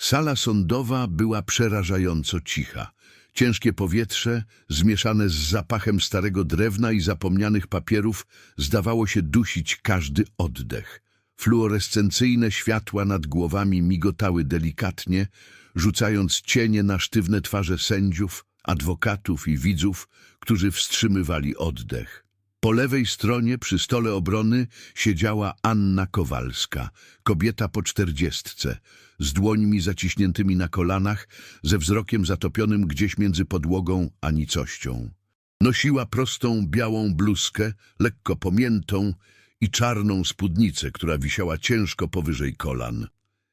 Sala sądowa była przerażająco cicha. Ciężkie powietrze, zmieszane z zapachem starego drewna i zapomnianych papierów, zdawało się dusić każdy oddech. Fluorescencyjne światła nad głowami migotały delikatnie, rzucając cienie na sztywne twarze sędziów, adwokatów i widzów, którzy wstrzymywali oddech. Po lewej stronie przy stole obrony siedziała Anna Kowalska, kobieta po czterdziestce, z dłońmi zaciśniętymi na kolanach, ze wzrokiem zatopionym gdzieś między podłogą a nicością. Nosiła prostą białą bluzkę, lekko pomiętą i czarną spódnicę, która wisiała ciężko powyżej kolan.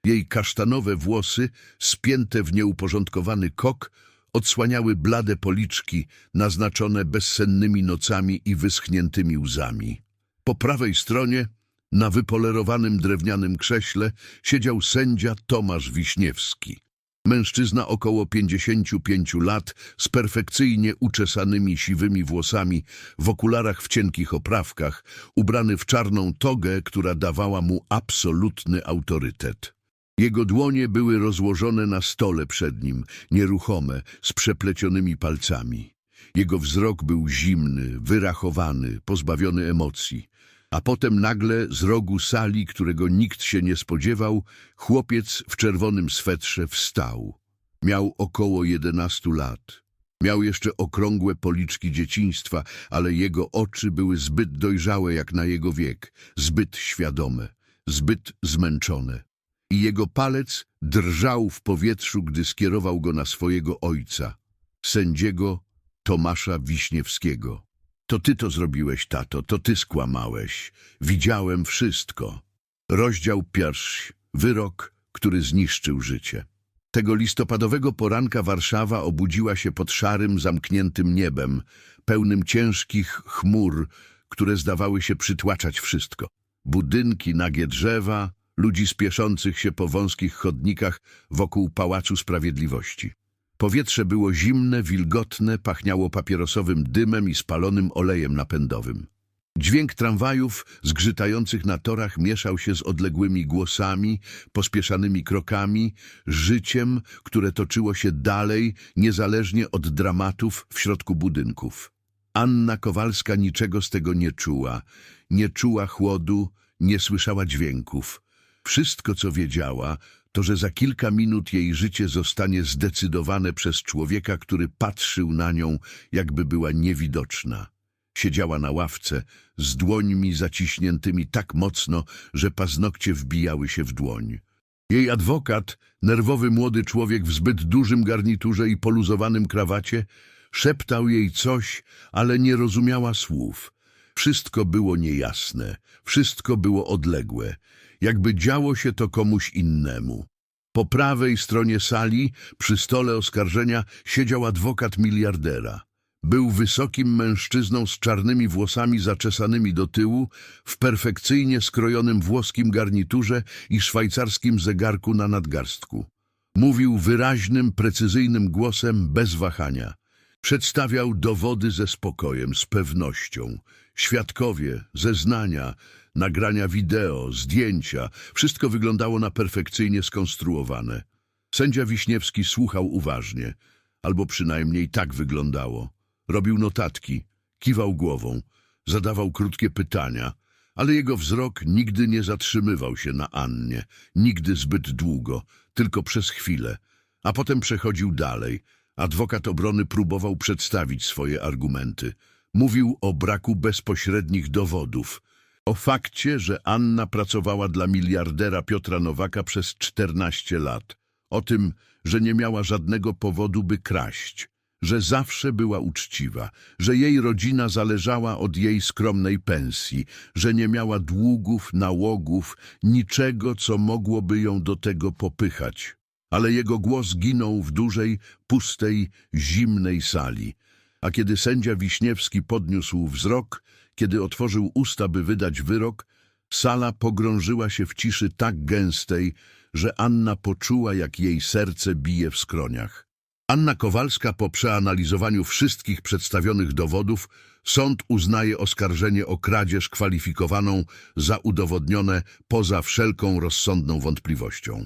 Jej kasztanowe włosy, spięte w nieuporządkowany kok, odsłaniały blade policzki, naznaczone bezsennymi nocami i wyschniętymi łzami. Po prawej stronie, na wypolerowanym drewnianym krześle, siedział sędzia Tomasz Wiśniewski. Mężczyzna około 55 lat, z perfekcyjnie uczesanymi siwymi włosami, w okularach w cienkich oprawkach, ubrany w czarną togę, która dawała mu absolutny autorytet. Jego dłonie były rozłożone na stole przed nim, nieruchome, z przeplecionymi palcami. Jego wzrok był zimny, wyrachowany, pozbawiony emocji. A potem nagle z rogu sali, którego nikt się nie spodziewał, chłopiec w czerwonym swetrze wstał. Miał około jedenastu lat. Miał jeszcze okrągłe policzki dzieciństwa, ale jego oczy były zbyt dojrzałe jak na jego wiek, zbyt świadome, zbyt zmęczone. I jego palec drżał w powietrzu, gdy skierował go na swojego ojca, sędziego Tomasza Wiśniewskiego. To ty to zrobiłeś, tato, to ty skłamałeś. Widziałem wszystko. Rozdział pierwszy. Wyrok, który zniszczył życie. Tego listopadowego poranka Warszawa obudziła się pod szarym, zamkniętym niebem, pełnym ciężkich chmur, które zdawały się przytłaczać wszystko. Budynki, nagie drzewa, ludzi spieszących się po wąskich chodnikach wokół Pałacu Sprawiedliwości. Powietrze było zimne, wilgotne, pachniało papierosowym dymem i spalonym olejem napędowym. Dźwięk tramwajów zgrzytających na torach mieszał się z odległymi głosami, pospieszanymi krokami, życiem, które toczyło się dalej, niezależnie od dramatów w środku budynków. Anna Kowalska niczego z tego nie czuła. Nie czuła chłodu, nie słyszała dźwięków. Wszystko, co wiedziała, to, że za kilka minut jej życie zostanie zdecydowane przez człowieka, który patrzył na nią, jakby była niewidoczna. Siedziała na ławce, z dłońmi zaciśniętymi tak mocno, że paznokcie wbijały się w dłoń. Jej adwokat, nerwowy młody człowiek w zbyt dużym garniturze i poluzowanym krawacie, szeptał jej coś, ale nie rozumiała słów. Wszystko było niejasne, wszystko było odległe, jakby działo się to komuś innemu. Po prawej stronie sali, przy stole oskarżenia, siedział adwokat miliardera. Był wysokim mężczyzną z czarnymi włosami zaczesanymi do tyłu, w perfekcyjnie skrojonym włoskim garniturze i szwajcarskim zegarku na nadgarstku. Mówił wyraźnym, precyzyjnym głosem, bez wahania. Przedstawiał dowody ze spokojem, z pewnością. Świadkowie, zeznania, nagrania wideo, zdjęcia, wszystko wyglądało na perfekcyjnie skonstruowane. Sędzia Wiśniewski słuchał uważnie, albo przynajmniej tak wyglądało. Robił notatki, kiwał głową, zadawał krótkie pytania, ale jego wzrok nigdy nie zatrzymywał się na Annie, nigdy zbyt długo, tylko przez chwilę, a potem przechodził dalej. Adwokat obrony próbował przedstawić swoje argumenty. Mówił o braku bezpośrednich dowodów, o fakcie, że Anna pracowała dla miliardera Piotra Nowaka przez 14 lat, o tym, że nie miała żadnego powodu, by kraść, że zawsze była uczciwa, że jej rodzina zależała od jej skromnej pensji, że nie miała długów, nałogów, niczego, co mogłoby ją do tego popychać. Ale jego głos ginął w dużej, pustej, zimnej sali. A kiedy sędzia Wiśniewski podniósł wzrok, kiedy otworzył usta, by wydać wyrok, sala pogrążyła się w ciszy tak gęstej, że Anna poczuła, jak jej serce bije w skroniach. Anna Kowalska po przeanalizowaniu wszystkich przedstawionych dowodów sąd uznaje oskarżenie o kradzież kwalifikowaną za udowodnione poza wszelką rozsądną wątpliwością.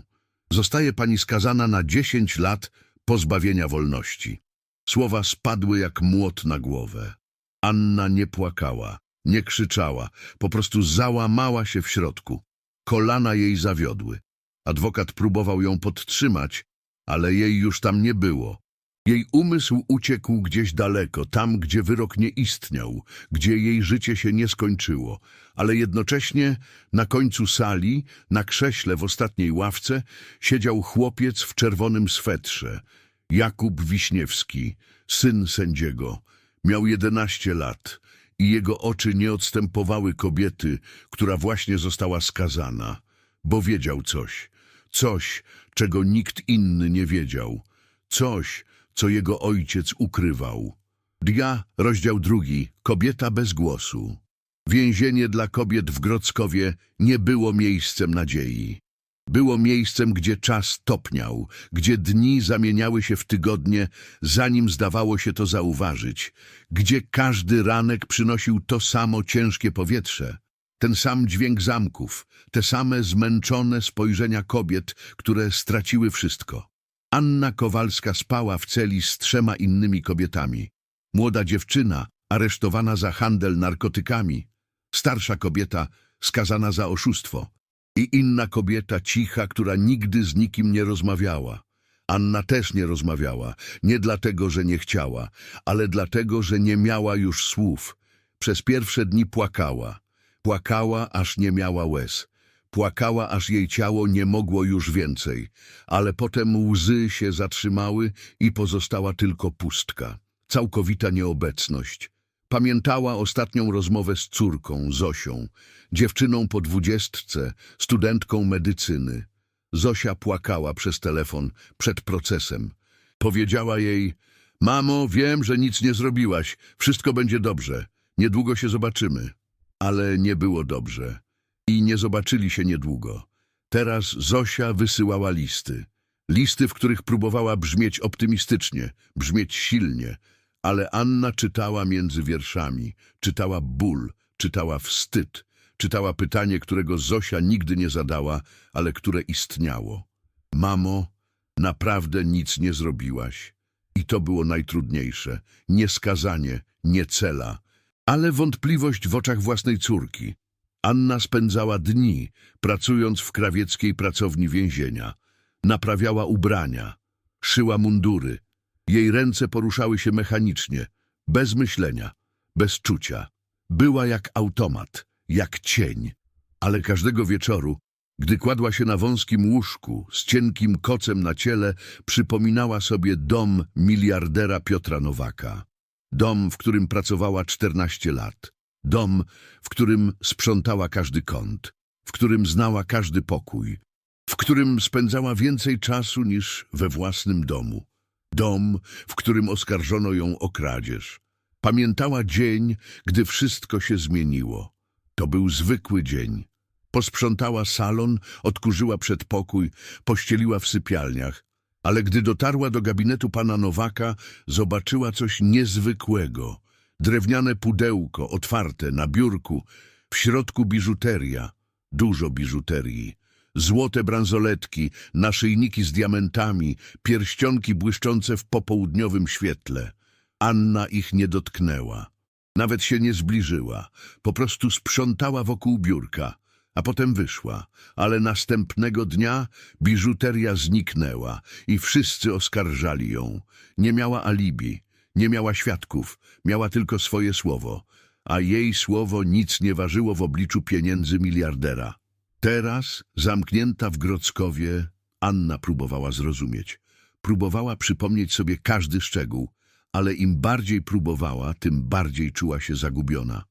Zostaje pani skazana na 10 lat pozbawienia wolności. Słowa spadły jak młot na głowę. Anna nie płakała, nie krzyczała, po prostu załamała się w środku. Kolana jej zawiodły. Adwokat próbował ją podtrzymać, ale jej już tam nie było. Jej umysł uciekł gdzieś daleko, tam, gdzie wyrok nie istniał, gdzie jej życie się nie skończyło, ale jednocześnie na końcu sali, na krześle w ostatniej ławce, siedział chłopiec w czerwonym swetrze. Jakub Wiśniewski, syn sędziego. Miał jedenaście lat i jego oczy nie odstępowały kobiety, która właśnie została skazana, bo wiedział coś, coś, czego nikt inny nie wiedział, coś, co jego ojciec ukrywał. Dia, rozdział drugi, kobieta bez głosu. Więzienie dla kobiet w Grodzkowie nie było miejscem nadziei. Było miejscem, gdzie czas topniał, gdzie dni zamieniały się w tygodnie, zanim zdawało się to zauważyć, gdzie każdy ranek przynosił to samo ciężkie powietrze, ten sam dźwięk zamków, te same zmęczone spojrzenia kobiet, które straciły wszystko. Anna Kowalska spała w celi z trzema innymi kobietami. Młoda dziewczyna aresztowana za handel narkotykami, starsza kobieta skazana za oszustwo i inna kobieta cicha, która nigdy z nikim nie rozmawiała. Anna też nie rozmawiała, nie dlatego, że nie chciała, ale dlatego, że nie miała już słów. Przez pierwsze dni płakała. Płakała, aż nie miała łez. Płakała, aż jej ciało nie mogło już więcej, ale potem łzy się zatrzymały i pozostała tylko pustka, całkowita nieobecność. Pamiętała ostatnią rozmowę z córką, Zosią, dziewczyną po dwudziestce, studentką medycyny. Zosia płakała przez telefon przed procesem. Powiedziała jej, mamo, wiem, że nic nie zrobiłaś, wszystko będzie dobrze, niedługo się zobaczymy. Ale nie było dobrze i nie zobaczyli się niedługo. Teraz Zosia wysyłała listy. Listy, w których próbowała brzmieć optymistycznie, brzmieć silnie, ale Anna czytała między wierszami, czytała ból, czytała wstyd, czytała pytanie, którego Zosia nigdy nie zadała, ale które istniało. Mamo, naprawdę nic nie zrobiłaś. I to było najtrudniejsze. Nie skazanie, nie cela, ale wątpliwość w oczach własnej córki. Anna spędzała dni, pracując w krawieckiej pracowni więzienia. Naprawiała ubrania, szyła mundury. Jej ręce poruszały się mechanicznie, bez myślenia, bez czucia. Była jak automat, jak cień. Ale każdego wieczoru, gdy kładła się na wąskim łóżku z cienkim kocem na ciele, przypominała sobie dom miliardera Piotra Nowaka. Dom, w którym pracowała 14 lat. Dom, w którym sprzątała każdy kąt, w którym znała każdy pokój, w którym spędzała więcej czasu niż we własnym domu. Dom, w którym oskarżono ją o kradzież. Pamiętała dzień, gdy wszystko się zmieniło. To był zwykły dzień. Posprzątała salon, odkurzyła przedpokój, pościeliła w sypialniach, ale gdy dotarła do gabinetu pana Nowaka, zobaczyła coś niezwykłego. Drewniane pudełko, otwarte, na biurku, w środku biżuteria, dużo biżuterii. Złote bransoletki, naszyjniki z diamentami, pierścionki błyszczące w popołudniowym świetle. Anna ich nie dotknęła. Nawet się nie zbliżyła. Po prostu sprzątała wokół biurka, a potem wyszła. Ale następnego dnia biżuteria zniknęła i wszyscy oskarżali ją. Nie miała alibi, nie miała świadków, miała tylko swoje słowo, a jej słowo nic nie ważyło w obliczu pieniędzy miliardera. Teraz, zamknięta w Grodzkowie, Anna próbowała zrozumieć. Próbowała przypomnieć sobie każdy szczegół, ale im bardziej próbowała, tym bardziej czuła się zagubiona.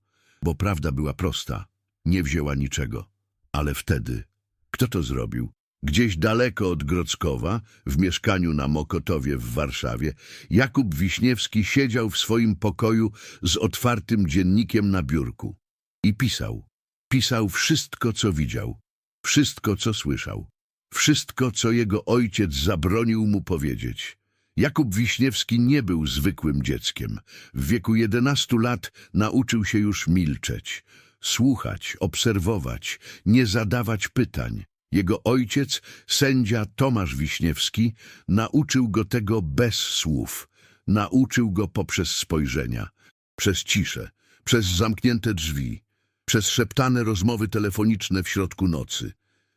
Bo prawda była prosta. Nie wzięła niczego. Ale wtedy... Kto to zrobił? Gdzieś daleko od Grodzkowa, w mieszkaniu na Mokotowie w Warszawie, Jakub Wiśniewski siedział w swoim pokoju z otwartym dziennikiem na biurku. I pisał. Pisał wszystko, co widział. Wszystko, co słyszał. Wszystko, co jego ojciec zabronił mu powiedzieć. Jakub Wiśniewski nie był zwykłym dzieckiem. W wieku 11 lat nauczył się już milczeć, słuchać, obserwować, nie zadawać pytań. Jego ojciec, sędzia Tomasz Wiśniewski, nauczył go tego bez słów. Nauczył go poprzez spojrzenia, przez ciszę, przez zamknięte drzwi, przez szeptane rozmowy telefoniczne w środku nocy.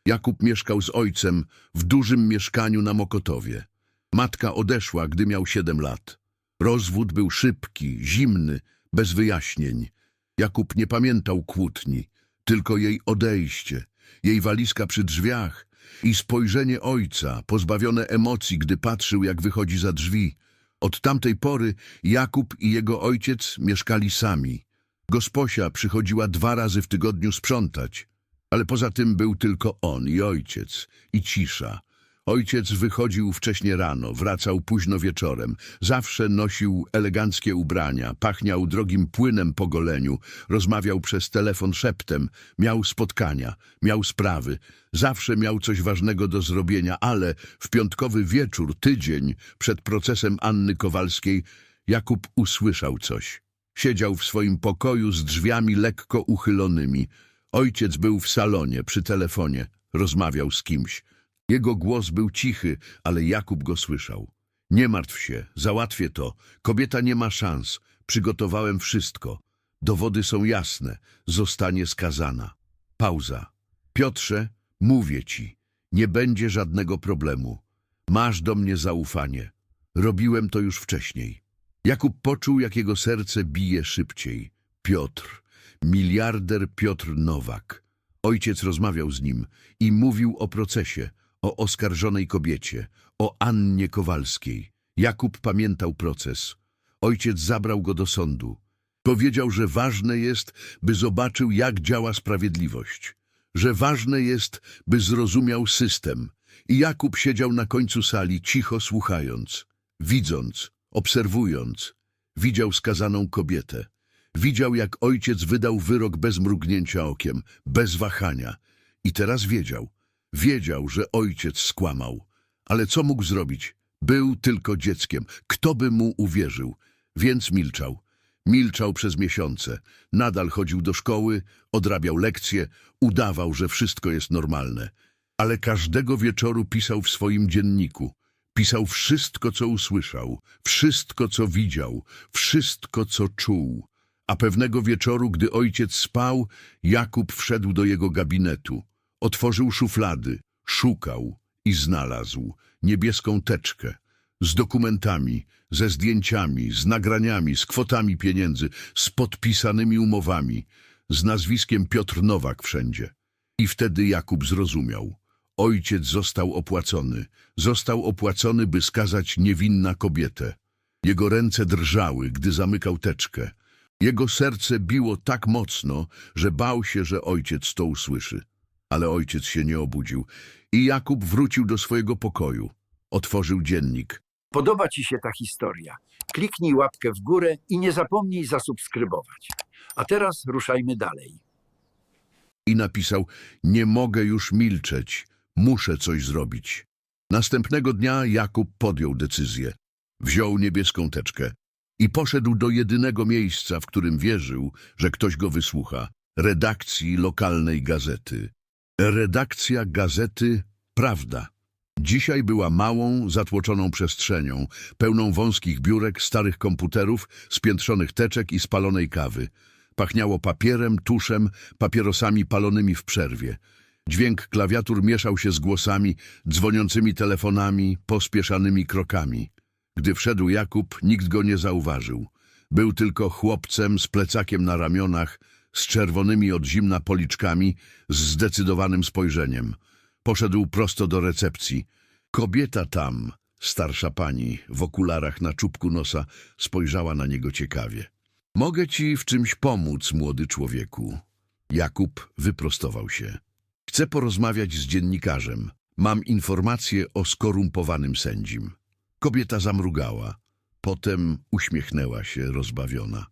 Jakub mieszkał z ojcem w dużym mieszkaniu na Mokotowie. Matka odeszła, gdy miał siedem lat. Rozwód był szybki, zimny, bez wyjaśnień. Jakub nie pamiętał kłótni, tylko jej odejście, jej walizka przy drzwiach i spojrzenie ojca, pozbawione emocji, gdy patrzył, jak wychodzi za drzwi. Od tamtej pory Jakub i jego ojciec mieszkali sami. Gosposia przychodziła dwa razy w tygodniu sprzątać, ale poza tym był tylko on i ojciec, i cisza. Ojciec wychodził wcześnie rano, wracał późno wieczorem. Zawsze nosił eleganckie ubrania, pachniał drogim płynem po goleniu, rozmawiał przez telefon szeptem, miał spotkania, miał sprawy. Zawsze miał coś ważnego do zrobienia, ale w piątkowy wieczór, tydzień przed procesem Anny Kowalskiej, Jakub usłyszał coś. Siedział w swoim pokoju z drzwiami lekko uchylonymi. Ojciec był w salonie, przy telefonie, rozmawiał z kimś. Jego głos był cichy, ale Jakub go słyszał. Nie martw się, załatwię to. Kobieta nie ma szans. Przygotowałem wszystko. Dowody są jasne. Zostanie skazana. Pauza. Piotrze, mówię ci, nie będzie żadnego problemu. Masz do mnie zaufanie. Robiłem to już wcześniej. Jakub poczuł, jak jego serce bije szybciej. Piotr, miliarder Piotr Nowak. Ojciec rozmawiał z nim i mówił o procesie, o oskarżonej kobiecie, o Annie Kowalskiej. Jakub pamiętał proces. Ojciec zabrał go do sądu. Powiedział, że ważne jest, by zobaczył, jak działa sprawiedliwość. Że ważne jest, by zrozumiał system. I Jakub siedział na końcu sali, cicho słuchając, widząc, obserwując. Widział skazaną kobietę. Widział, jak ojciec wydał wyrok bez mrugnięcia okiem, bez wahania. I teraz wiedział. Wiedział, że ojciec skłamał. Ale co mógł zrobić? Był tylko dzieckiem. Kto by mu uwierzył? Więc milczał. Milczał przez miesiące. Nadal chodził do szkoły, odrabiał lekcje, udawał, że wszystko jest normalne. Ale każdego wieczoru pisał w swoim dzienniku. Pisał wszystko, co usłyszał, wszystko, co widział, wszystko, co czuł. A pewnego wieczoru, gdy ojciec spał, Jakub wszedł do jego gabinetu. Otworzył szuflady, szukał i znalazł niebieską teczkę z dokumentami, ze zdjęciami, z nagraniami, z kwotami pieniędzy, z podpisanymi umowami, z nazwiskiem Piotr Nowak wszędzie. I wtedy Jakub zrozumiał. Ojciec został opłacony. Został opłacony, by skazać niewinna kobietę. Jego ręce drżały, gdy zamykał teczkę. Jego serce biło tak mocno, że bał się, że ojciec to usłyszy. Ale ojciec się nie obudził i Jakub wrócił do swojego pokoju. Otworzył dziennik. Podoba Ci się ta historia? Kliknij łapkę w górę i nie zapomnij zasubskrybować. A teraz ruszajmy dalej. i napisał: Nie mogę już milczeć, muszę coś zrobić. Następnego dnia Jakub podjął decyzję. Wziął niebieską teczkę i poszedł do jedynego miejsca, w którym wierzył, że ktoś go wysłucha redakcji lokalnej gazety. Redakcja gazety Prawda. Dzisiaj była małą, zatłoczoną przestrzenią, pełną wąskich biurek, starych komputerów, spiętrzonych teczek i spalonej kawy. Pachniało papierem, tuszem, papierosami palonymi w przerwie. Dźwięk klawiatur mieszał się z głosami, dzwoniącymi telefonami, pospieszanymi krokami. Gdy wszedł Jakub, nikt go nie zauważył. Był tylko chłopcem z plecakiem na ramionach, z czerwonymi od zimna policzkami, z zdecydowanym spojrzeniem. Poszedł prosto do recepcji. Kobieta tam, starsza pani, w okularach na czubku nosa, spojrzała na niego ciekawie. Mogę ci w czymś pomóc, młody człowieku. Jakub wyprostował się. Chcę porozmawiać z dziennikarzem. Mam informację o skorumpowanym sędzim. Kobieta zamrugała. Potem uśmiechnęła się rozbawiona.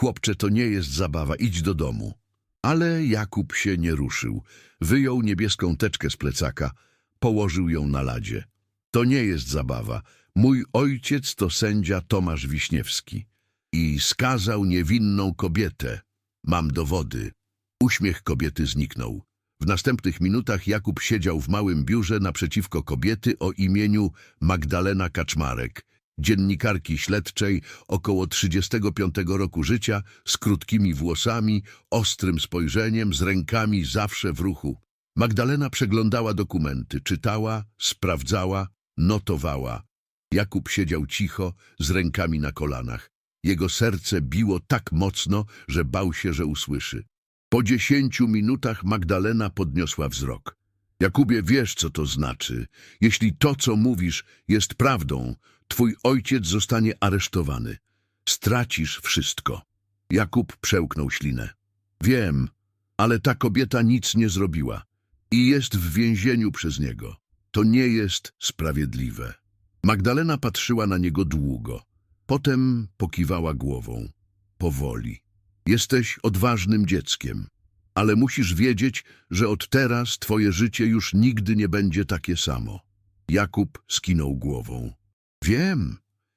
Chłopcze, to nie jest zabawa, idź do domu. Ale Jakub się nie ruszył. Wyjął niebieską teczkę z plecaka, położył ją na ladzie. To nie jest zabawa. Mój ojciec to sędzia Tomasz Wiśniewski. I skazał niewinną kobietę. Mam dowody. Uśmiech kobiety zniknął. W następnych minutach Jakub siedział w małym biurze naprzeciwko kobiety o imieniu Magdalena Kaczmarek, dziennikarki śledczej około 35 roku życia, z krótkimi włosami, ostrym spojrzeniem, z rękami zawsze w ruchu. Magdalena przeglądała dokumenty, czytała, sprawdzała, notowała. Jakub siedział cicho, z rękami na kolanach. Jego serce biło tak mocno, że bał się, że usłyszy. Po dziesięciu minutach Magdalena podniosła wzrok. Jakubie, wiesz, co to znaczy. Jeśli to, co mówisz, jest prawdą, twój ojciec zostanie aresztowany. Stracisz wszystko. Jakub przełknął ślinę. Wiem, ale ta kobieta nic nie zrobiła i jest w więzieniu przez niego. To nie jest sprawiedliwe. Magdalena patrzyła na niego długo. Potem pokiwała głową. Powoli. Jesteś odważnym dzieckiem, ale musisz wiedzieć, że od teraz twoje życie już nigdy nie będzie takie samo. Jakub skinął głową. Wiem.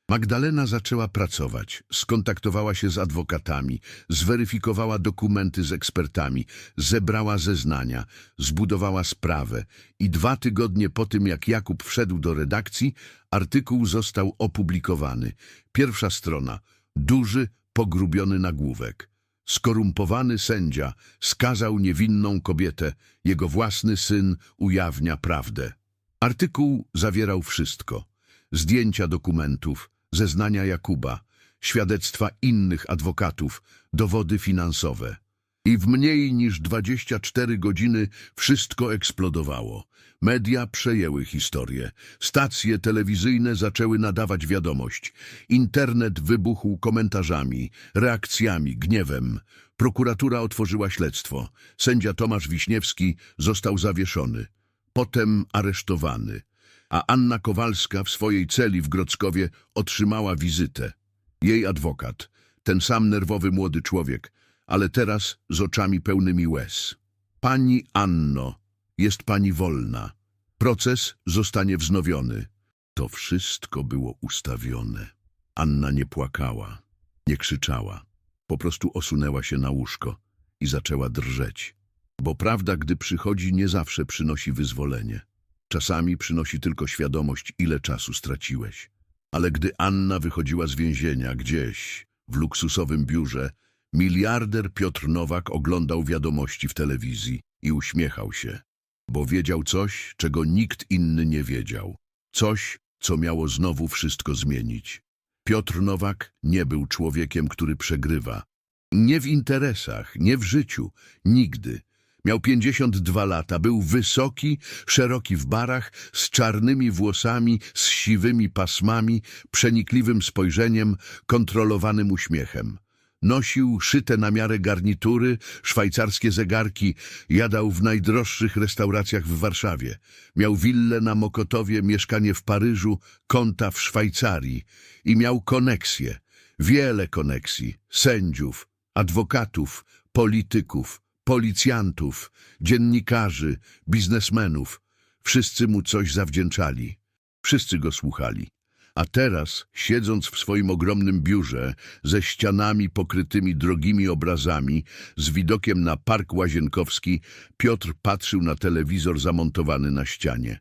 Magdalena zaczęła pracować, skontaktowała się z adwokatami, zweryfikowała dokumenty z ekspertami, zebrała zeznania, zbudowała sprawę i dwa tygodnie po tym, jak Jakub wszedł do redakcji, artykuł został opublikowany. Pierwsza strona. Duży, pogrubiony nagłówek. Skorumpowany sędzia skazał niewinną kobietę, jego własny syn ujawnia prawdę. Artykuł zawierał wszystko. Zdjęcia dokumentów, zeznania Jakuba, świadectwa innych adwokatów, dowody finansowe. I w mniej niż 24 godziny wszystko eksplodowało. Media przejęły historię. Stacje telewizyjne zaczęły nadawać wiadomość. Internet wybuchł komentarzami, reakcjami, gniewem. Prokuratura otworzyła śledztwo. Sędzia Tomasz Wiśniewski został zawieszony. Potem aresztowany. A Anna Kowalska w swojej celi w Grodzkowie otrzymała wizytę. Jej adwokat, ten sam nerwowy młody człowiek, ale teraz z oczami pełnymi łez. Pani Anno, jest pani wolna. Proces zostanie wznowiony. To wszystko było ustawione. Anna nie płakała, nie krzyczała. Po prostu osunęła się na łóżko i zaczęła drżeć. Bo prawda, gdy przychodzi, nie zawsze przynosi wyzwolenie. Czasami przynosi tylko świadomość, ile czasu straciłeś. Ale gdy Anna wychodziła z więzienia gdzieś, w luksusowym biurze, miliarder Piotr Nowak oglądał wiadomości w telewizji i uśmiechał się, bo wiedział coś, czego nikt inny nie wiedział. Coś, co miało znowu wszystko zmienić. Piotr Nowak nie był człowiekiem, który przegrywa. Nie w interesach, nie w życiu, nigdy. Miał 52 lata, był wysoki, szeroki w barach, z czarnymi włosami, z siwymi pasmami, przenikliwym spojrzeniem, kontrolowanym uśmiechem. Nosił szyte na miarę garnitury, szwajcarskie zegarki, jadał w najdroższych restauracjach w Warszawie. Miał willę na Mokotowie, mieszkanie w Paryżu, konta w Szwajcarii i miał koneksje, wiele koneksji, sędziów, adwokatów, polityków, policjantów, dziennikarzy, biznesmenów. Wszyscy mu coś zawdzięczali. Wszyscy go słuchali. A teraz, siedząc w swoim ogromnym biurze, ze ścianami pokrytymi drogimi obrazami, z widokiem na Park Łazienkowski, Piotr patrzył na telewizor zamontowany na ścianie.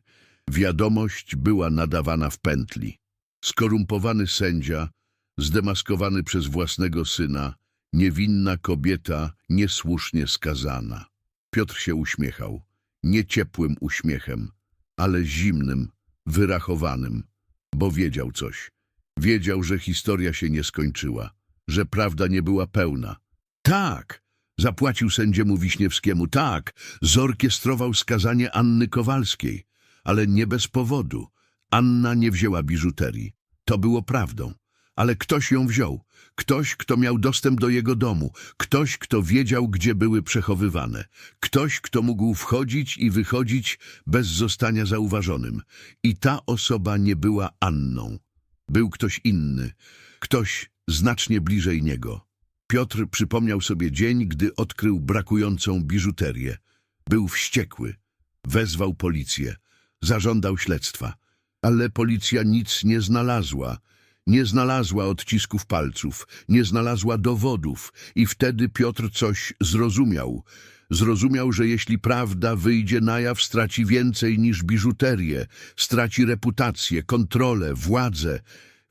Wiadomość była nadawana w pętli. Skorumpowany sędzia, zdemaskowany przez własnego syna, niewinna kobieta, niesłusznie skazana. Piotr się uśmiechał, nie ciepłym uśmiechem, ale zimnym, wyrachowanym, bo wiedział coś. Wiedział, że historia się nie skończyła, że prawda nie była pełna. Tak, zapłacił sędziemu Wiśniewskiemu, tak, zorkiestrował skazanie Anny Kowalskiej, ale nie bez powodu. Anna nie wzięła biżuterii. To było prawdą. Ale ktoś ją wziął. Ktoś, kto miał dostęp do jego domu. Ktoś, kto wiedział, gdzie były przechowywane. Ktoś, kto mógł wchodzić i wychodzić bez zostania zauważonym. I ta osoba nie była Anną. Był ktoś inny. Ktoś znacznie bliżej niego. Piotr przypomniał sobie dzień, gdy odkrył brakującą biżuterię. Był wściekły. Wezwał policję. Zażądał śledztwa. Ale policja nic nie znalazła. Nie znalazła odcisków palców, nie znalazła dowodów i wtedy Piotr coś zrozumiał. Zrozumiał, że jeśli prawda wyjdzie na jaw, straci więcej niż biżuterię, straci reputację, kontrolę, władzę,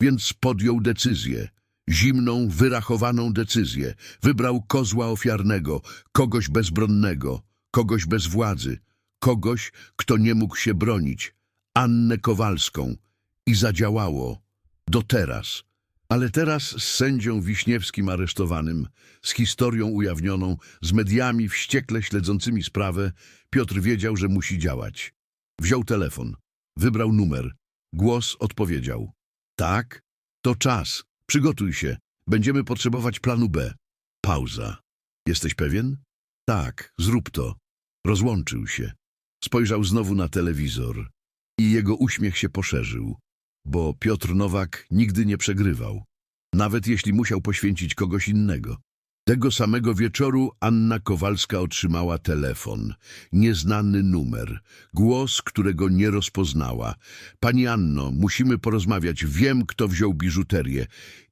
więc podjął decyzję. Zimną, wyrachowaną decyzję. Wybrał kozła ofiarnego, kogoś bezbronnego, kogoś bez władzy, kogoś, kto nie mógł się bronić, Annę Kowalską. I zadziałało. Do teraz. Ale teraz z sędzią Wiśniewskim aresztowanym, z historią ujawnioną, z mediami wściekle śledzącymi sprawę, Piotr wiedział, że musi działać. Wziął telefon, wybrał numer. Głos odpowiedział. Tak, to czas. Przygotuj się. Będziemy potrzebować planu B. Pauza. Jesteś pewien? Tak, zrób to. Rozłączył się. Spojrzał znowu na telewizor i jego uśmiech się poszerzył, bo Piotr Nowak nigdy nie przegrywał, nawet jeśli musiał poświęcić kogoś innego. Tego samego wieczoru Anna Kowalska otrzymała telefon, nieznany numer, głos, którego nie rozpoznała. Pani Anno, musimy porozmawiać, wiem, kto wziął biżuterię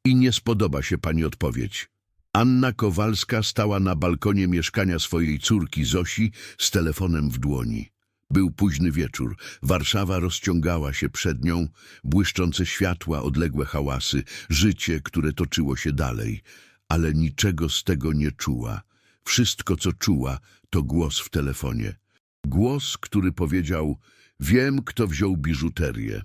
i nie spodoba się pani odpowiedź. Anna Kowalska stała na balkonie mieszkania swojej córki Zosi z telefonem w dłoni. Był późny wieczór. Warszawa rozciągała się przed nią, błyszczące światła, odległe hałasy, życie, które toczyło się dalej. Ale niczego z tego nie czuła. Wszystko, co czuła, to głos w telefonie. Głos, który powiedział, wiem, kto wziął biżuterię.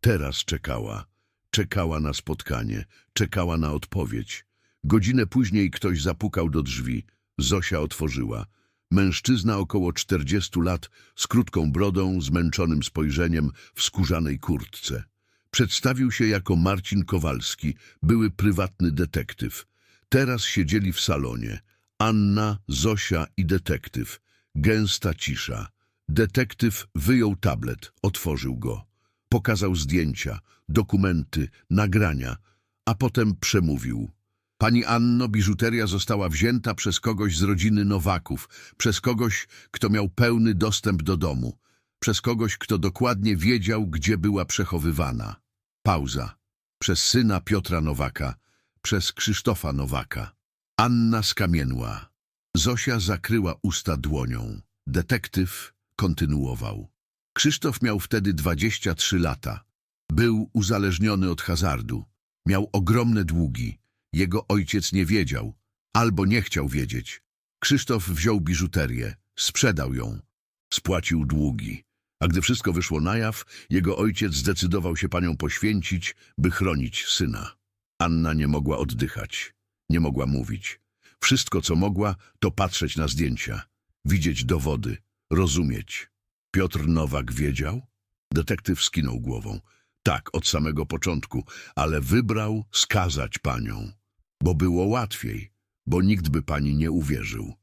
Teraz czekała. Czekała na spotkanie. Czekała na odpowiedź. Godzinę później ktoś zapukał do drzwi. Zosia otworzyła. Mężczyzna około 40 lat, z krótką brodą, zmęczonym spojrzeniem, w skórzanej kurtce. Przedstawił się jako Marcin Kowalski, były prywatny detektyw. Teraz siedzieli w salonie. Anna, Zosia i detektyw. Gęsta cisza. Detektyw wyjął tablet, otworzył go. Pokazał zdjęcia, dokumenty, nagrania, a potem przemówił. Pani Anno, biżuteria została wzięta przez kogoś z rodziny Nowaków, przez kogoś, kto miał pełny dostęp do domu, przez kogoś, kto dokładnie wiedział, gdzie była przechowywana. Pauza. Przez syna Piotra Nowaka, przez Krzysztofa Nowaka. Anna skamienła. Zosia zakryła usta dłonią. Detektyw kontynuował. Krzysztof miał wtedy 23 lata. Był uzależniony od hazardu. Miał ogromne długi. Jego ojciec nie wiedział, albo nie chciał wiedzieć. Krzysztof wziął biżuterię, sprzedał ją, spłacił długi. A gdy wszystko wyszło na jaw, jego ojciec zdecydował się panią poświęcić, by chronić syna. Anna nie mogła oddychać, nie mogła mówić. Wszystko, co mogła, to patrzeć na zdjęcia, widzieć dowody, rozumieć. Piotr Nowak wiedział? Detektyw skinął głową. Tak, od samego początku, ale wybrał skazać panią. Bo było łatwiej, bo nikt by pani nie uwierzył.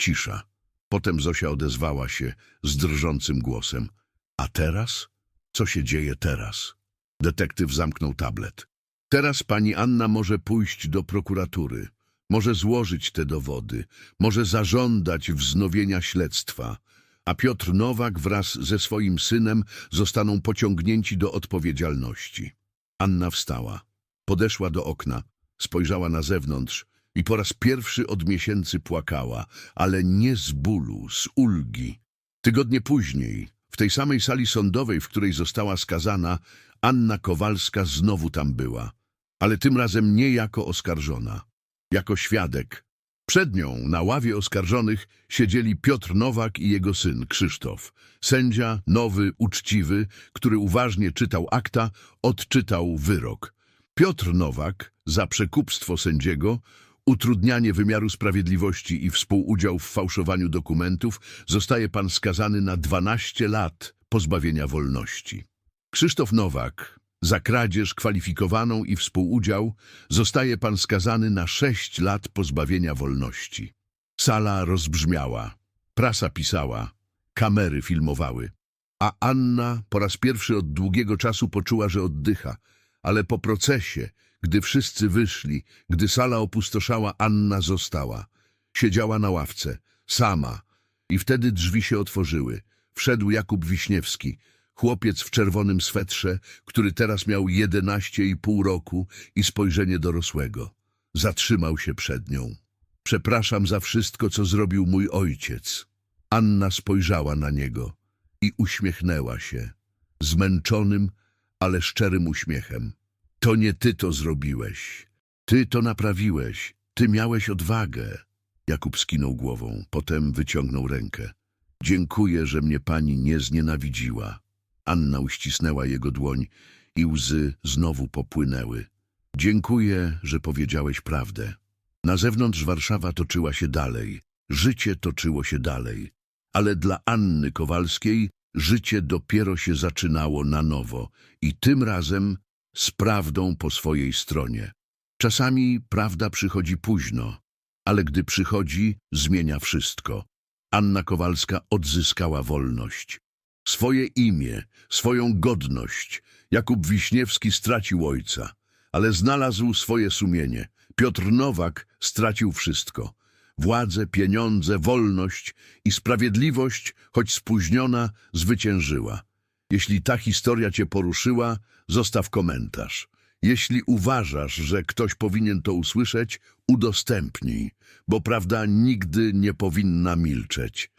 Cisza. Potem Zosia odezwała się z drżącym głosem. A teraz? Co się dzieje teraz? Detektyw zamknął tablet. Teraz pani Anna może pójść do prokuratury. Może złożyć te dowody. Może zażądać wznowienia śledztwa. A Piotr Nowak wraz ze swoim synem zostaną pociągnięci do odpowiedzialności. Anna wstała. Podeszła do okna. Spojrzała na zewnątrz i po raz pierwszy od miesięcy płakała, ale nie z bólu, z ulgi. Tygodnie później, w tej samej sali sądowej, w której została skazana, Anna Kowalska znowu tam była, ale tym razem nie jako oskarżona, jako świadek. Przed nią, na ławie oskarżonych, siedzieli Piotr Nowak i jego syn Krzysztof. Sędzia, nowy, uczciwy, który uważnie czytał akta, odczytał wyrok. Piotr Nowak za przekupstwo sędziego, utrudnianie wymiaru sprawiedliwości i współudział w fałszowaniu dokumentów zostaje pan skazany na 12 lat pozbawienia wolności. Krzysztof Nowak za kradzież kwalifikowaną i współudział zostaje pan skazany na 6 lat pozbawienia wolności. Sala rozbrzmiała, prasa pisała, kamery filmowały, a Anna po raz pierwszy od długiego czasu poczuła, że oddycha, ale po procesie, gdy wszyscy wyszli, gdy sala opustoszała, Anna została. Siedziała na ławce, sama. I wtedy drzwi się otworzyły. Wszedł Jakub Wiśniewski, chłopiec w czerwonym swetrze, który teraz miał jedenaście i pół roku i spojrzenie dorosłego. Zatrzymał się przed nią. Przepraszam za wszystko, co zrobił mój ojciec. Anna spojrzała na niego i uśmiechnęła się, zmęczonym, ale szczerym uśmiechem. To nie ty to zrobiłeś. Ty to naprawiłeś. Ty miałeś odwagę. Jakub skinął głową, potem wyciągnął rękę. Dziękuję, że mnie pani nie znienawidziła. Anna uścisnęła jego dłoń i łzy znowu popłynęły. Dziękuję, że powiedziałeś prawdę. Na zewnątrz Warszawa toczyła się dalej. Życie toczyło się dalej. Ale dla Anny Kowalskiej życie dopiero się zaczynało na nowo i tym razem z prawdą po swojej stronie. Czasami prawda przychodzi późno, ale gdy przychodzi, zmienia wszystko. Anna Kowalska odzyskała wolność. Swoje imię, swoją godność. Jakub Wiśniewski stracił ojca, ale znalazł swoje sumienie. Piotr Nowak stracił wszystko. Władzę, pieniądze, wolność i sprawiedliwość, choć spóźniona, zwyciężyła. Jeśli ta historia cię poruszyła, zostaw komentarz. Jeśli uważasz, że ktoś powinien to usłyszeć, udostępnij, bo prawda nigdy nie powinna milczeć.